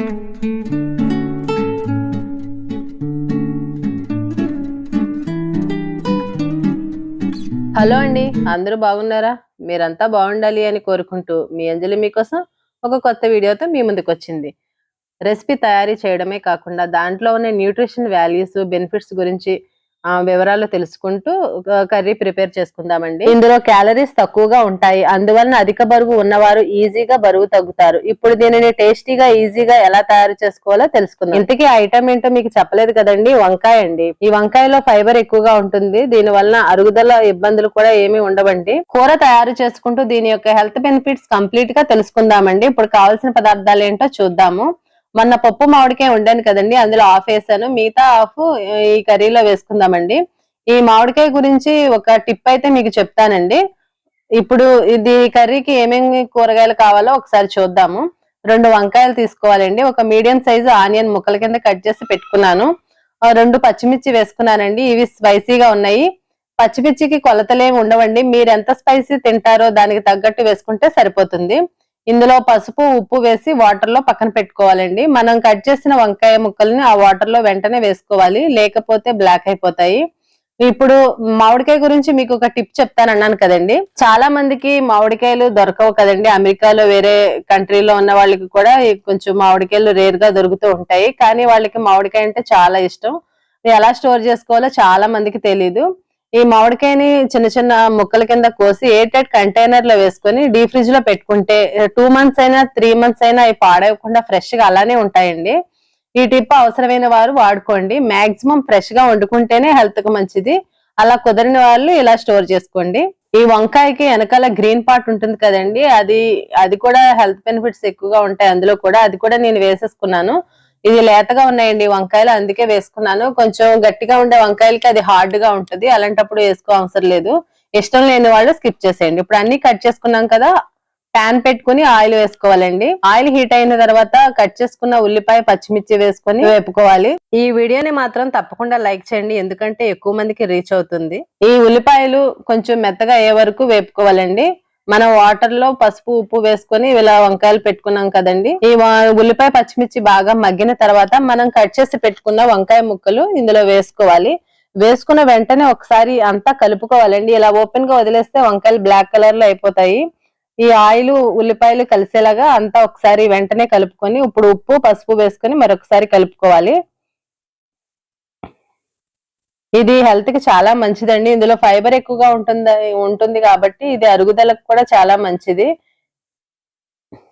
Hello అండి అందరూ బాగున్నారా? మీరంతా బాగుండాలి అని కోరుకుంటూ మీ అంజలి మీకోసం ఒక కొత్త వీడియోతో మీ ముందుకు వచ్చింది రెసిపీ తయారీ చేయడమే కాకుండా దాంట్లో ఉన్న న్యూట్రిషన్ వాల్యూస్ బెనిఫిట్స్ గురించి వివరాలు తెలుసుకుంటూ కర్రీ ప్రిపేర్ చేసుకుందామండి. ఇందులో క్యాలరీస్ తక్కువగా ఉంటాయి. అందువలన అధిక బరువు ఉన్నవారు ఈజీగా బరువు తగ్గుతారు. ఇప్పుడు దీనిని టేస్టీగా ఈజీగా ఎలా తయారు చేసుకోవాలో తెలుసుకుందాం. ఇంతకీ ఐటమ్ ఏంటో మీకు చెప్పలేదు కదండి వంకాయ అండి. ఈ వంకాయలో ఫైబర్ ఎక్కువగా ఉంటుంది. దీని వలన అరుగుదల ఇబ్బందులు కూడా ఏమి ఉండవండి. కూర తయారు చేసుకుంటూ దీని యొక్క హెల్త్ బెనిఫిట్స్ కంప్లీట్గా తెలుసుకుందామండి. ఇప్పుడు కావాల్సిన పదార్థాలు ఏంటో చూద్దాము. మొన్న పప్పు మామిడికాయ ఉండాను కదండి అందులో ఆఫ్ వేసాను. మిగతా ఆఫ్ ఈ కర్రీలో వేసుకుందామండి. ఈ మామిడికాయ గురించి ఒక టిప్ అయితే మీకు చెప్తానండి. ఇప్పుడు ఇది కర్రీకి ఏమేమి కూరగాయలు కావాలో ఒకసారి చూద్దాము. రెండు వంకాయలు తీసుకోవాలండి. ఒక మీడియం సైజు ఆనియన్ ముక్కల కింద కట్ చేసి పెట్టుకున్నాను. రెండు పచ్చిమిర్చి వేసుకున్నానండి. ఇవి స్పైసీగా ఉన్నాయి. పచ్చిమిర్చికి కొలతలేమి ఉండవండి. మీరు ఎంత స్పైసీ తింటారో దానికి తగ్గట్టు వేసుకుంటే సరిపోతుంది. ఇందులో పసుపు ఉప్పు వేసి వాటర్లో పక్కన పెట్టుకోవాలండి. మనం కట్ చేసిన వంకాయ ముక్కల్ని ఆ వాటర్లో వెంటనే వేసుకోవాలి. లేకపోతే బ్లాక్ అయిపోతాయి. ఇప్పుడు మామిడికాయ గురించి మీకు ఒక టిప్ చెప్తాను అన్నాను కదండి. చాలా మందికి మామిడికాయలు దొరకవు కదండి. అమెరికాలో వేరే కంట్రీలో ఉన్న వాళ్ళకి కూడా కొంచెం మామిడికాయలు రేర్గా దొరుకుతూ ఉంటాయి. కానీ వాళ్ళకి మామిడికాయ అంటే చాలా ఇష్టం. ఎలా స్టోర్ చేసుకోవాలో చాలా మందికి తెలీదు. ఈ మామిడికాయని చిన్న చిన్న ముక్కల కింద కోసి ఎయిర్టైట్ కంటైనర్లో వేసుకొని డీ ఫ్రిడ్జ్లో పెట్టుకుంటే టూ మంత్స్ అయినా త్రీ మంత్స్ అయినా అవి పాడవకుండా ఫ్రెష్గా అలానే ఉంటాయండి. ఈ టిప్ అవసరమైన వారు వాడుకోండి. మాక్సిమం ఫ్రెష్గా వండుకుంటేనే హెల్త్కు మంచిది. అలా కుదరని వాళ్ళు ఇలా స్టోర్ చేసుకోండి. ఈ వంకాయకి వెనకాల గ్రీన్ పార్ట్ ఉంటుంది కదండి అది అది కూడా హెల్త్ బెనిఫిట్స్ ఎక్కువగా ఉంటాయి. అందులో కూడా అది కూడా నేను వేసేసుకున్నాను. ఇది లేతగా ఉన్నాయండి వంకాయలు అందుకే వేసుకున్నాను. కొంచెం గట్టిగా ఉండే వంకాయలకి అది హార్డ్గా ఉంటుంది. అలాంటప్పుడు వేసుకో అవసరం లేదు. ఇష్టం లేని వాళ్ళు స్కిప్ చేసేయండి. ఇప్పుడు అన్ని కట్ చేసుకున్నాం కదా ప్యాన్ పెట్టుకుని ఆయిల్ వేసుకోవాలండి. ఆయిల్ హీట్ అయిన తర్వాత కట్ చేసుకున్న ఉల్లిపాయ పచ్చిమిర్చి వేసుకొని వేపుకోవాలి. ఈ వీడియోని మాత్రం తప్పకుండా లైక్ చేయండి. ఎందుకంటే ఎక్కువ మందికి రీచ్ అవుతుంది. ఈ ఉల్లిపాయలు కొంచెం మెత్తగా అయ్యే వరకు వేపుకోవాలండి. మనం వాటర్లో పసుపు ఉప్పు వేసుకొని ఇలా వంకాయలు పెట్టుకున్నాం కదండి. ఈ ఉల్లిపాయ పచ్చిమిర్చి బాగా మగ్గిన తర్వాత మనం కట్ చేసి పెట్టుకున్న వంకాయ ముక్కలు ఇందులో వేసుకోవాలి. వేసుకున్న వెంటనే ఒకసారి అంతా కలుపుకోవాలండి. ఇలా ఓపెన్గా వదిలేస్తే వంకాయలు బ్లాక్ కలర్లో అయిపోతాయి. ఈ ఆయిల్ ఉల్లిపాయలు కలిసేలాగా అంతా ఒకసారి వెంటనే కలుపుకొని ఇప్పుడు ఉప్పు పసుపు వేసుకొని మరొకసారి కలుపుకోవాలి. ఇది హెల్త్కి చాలా మంచిదండి. ఇందులో ఫైబర్ ఎక్కువగా ఉంటుంది ఉంటుంది కాబట్టి ఇది అరుగుదలకు కూడా చాలా మంచిది.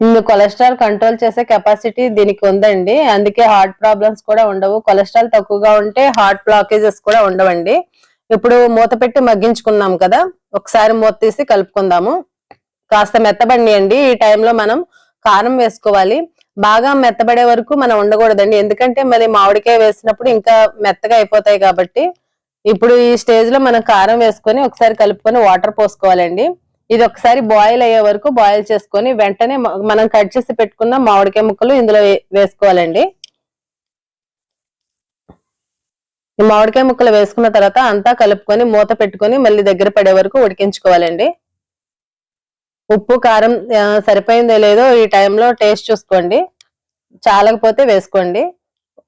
ఇందు కొలెస్ట్రాల్ కంట్రోల్ చేసే కెపాసిటీ దీనికి ఉందండి. అందుకే హార్ట్ ప్రాబ్లమ్స్ కూడా ఉండవు. కొలెస్ట్రాల్ తక్కువగా ఉంటే హార్ట్ బ్లాకేజెస్ కూడా ఉండవండి. ఇప్పుడు మూత పెట్టి మగ్గించుకున్నాం కదా ఒకసారి మూత తీసి కలుపుకుందాము. కాస్త మెత్తబడియండి ఈ టైంలో మనం కారం వేసుకోవాలి. బాగా మెత్తబడే వరకు మనం ఉండకూడదండి. ఎందుకంటే మరి మామిడికాయ వేసినప్పుడు ఇంకా మెత్తగా అయిపోతాయి కాబట్టి ఇప్పుడు ఈ స్టేజ్లో మనం కారం వేసుకొని ఒకసారి కలుపుకొని వాటర్ పోసుకోవాలండి. ఇది ఒకసారి బాయిల్ అయ్యే వరకు బాయిల్ చేసుకొని వెంటనే మనం కట్ చేసి పెట్టుకున్న మామిడికాయ ముక్కలు ఇందులో వే- వేసుకోవాలండి. ఈ మామిడికాయ ముక్కలు వేసుకున్న తర్వాత అంతా కలుపుకొని మూత పెట్టుకొని మళ్ళీ దగ్గర పడే వరకు ఉడికించుకోవాలండి. ఉప్పు కారం సరిపోయిందో లేదో ఈ టైంలో టేస్ట్ చూసుకోండి. చాలకపోతే వేసుకోండి.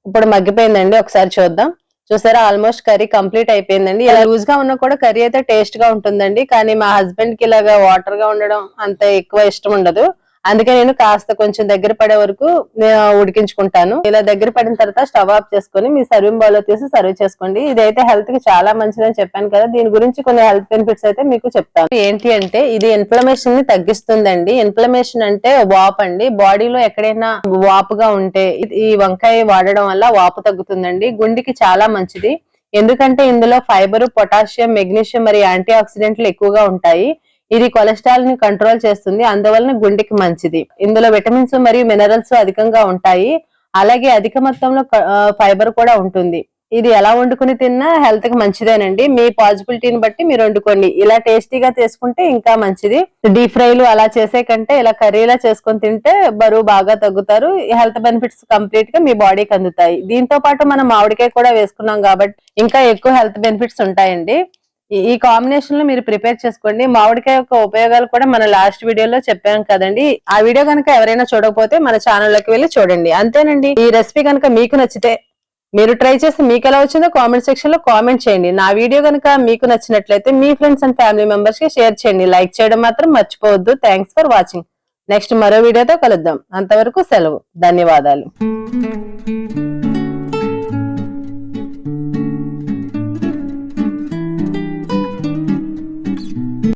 ఇప్పుడు మగ్గిపోయిందండి. ఒకసారి చూద్దాం. చూసారా? ఆల్మోస్ట్ కర్రీ కంప్లీట్ అయిపోయిందండి. ఇలా లూజ్గా ఉన్నా కూడా కర్రీ అయితే టేస్ట్గా ఉంటుందండి. కానీ మా హస్బెండ్కి ఇలాగా వాటర్గా ఉండడం అంత ఎక్కువ ఇష్టం ఉండదు. అందుకే నేను కాస్త కొంచెం దగ్గర పడే వరకు ఉడికించుకుంటాను. ఇలా దగ్గర పడిన తర్వాత స్టవ్ ఆఫ్ చేసుకొని మీ సర్వింగ్ బౌల్లో తీసి సర్వ్ చేసుకోండి. ఇదైతే హెల్త్కి చాలా మంచిదని చెప్పాను కదా. దీని గురించి కొన్ని హెల్త్ బెనిఫిట్స్ అయితే మీకు చెప్తాను. ఏంటి అంటే ఇది ఇన్ఫ్లమేషన్ని తగ్గిస్తుందండి. ఇన్ఫ్లమేషన్ అంటే వాప్ అండి. బాడీలో ఎక్కడైనా వాపుగా ఉంటే ఈ వంకాయ వాడడం వల్ల వాపు తగ్గుతుందండి. గుండెకి చాలా మంచిది. ఎందుకంటే ఇందులో ఫైబర్ పొటాషియం మెగ్నీషియం మరియు యాంటీ ఆక్సిడెంట్లు ఎక్కువగా ఉంటాయి. ఇది కొలెస్ట్రాల్ని కంట్రోల్ చేస్తుంది అందువలన గుండెకి మంచిది. ఇందులో విటమిన్స్ మరియు మినరల్స్ అధికంగా ఉంటాయి. అలాగే అధిక మొత్తంలో ఫైబర్ కూడా ఉంటుంది. ఇది ఎలా వండుకుని తిన్నా హెల్త్కి మంచిదేనండి. మీ పాజిబిలిటీని బట్టి మీరు వండుకోండి. ఇలా టేస్టీగా చేసుకుంటే ఇంకా మంచిది. డీప్ ఫ్రైలు అలా చేసే కంటే ఇలా కర్రీలా చేసుకొని తింటే బరువు బాగా తగ్గుతారు. హెల్త్ బెనిఫిట్స్ కంప్లీట్గా మీ బాడీకి అందుతాయి. దీంతో పాటు మనం మామిడికాయ కూడా వేసుకున్నాం కాబట్టి ఇంకా ఎక్కువ హెల్త్ బెనిఫిట్స్ ఉంటాయండి. ఈ- కాంబినేషన్లో మీరు ప్రిపేర్ చేసుకోండి. మామిడికాయ యొక్క ఉపయోగాలు కూడా మన లాస్ట్ వీడియోలో చెప్పాం కదండి. ఆ వీడియో కనుక ఎవరైనా చూడకపోతే మన ఛానల్లోకి వెళ్ళి చూడండి. అంతేనండి. ఈ రెసిపీ కనుక మీకు నచ్చితే మీరు ట్రై చేసి మీకు ఎలా వచ్చిందో కామెంట్ సెక్షన్లో కామెంట్ చేయండి. నా వీడియో కనుక మీకు నచ్చినట్లయితే మీ ఫ్రెండ్స్ అండ్ ఫ్యామిలీ మెంబర్స్కి షేర్ చేయండి. లైక్ చేయడం మాత్రం మర్చిపోవద్దు. థ్యాంక్స్ ఫర్ వాచింగ్ నెక్స్ట్ మరో వీడియోతో కలుద్దాం. అంతవరకు సెలవు. ధన్యవాదాలు.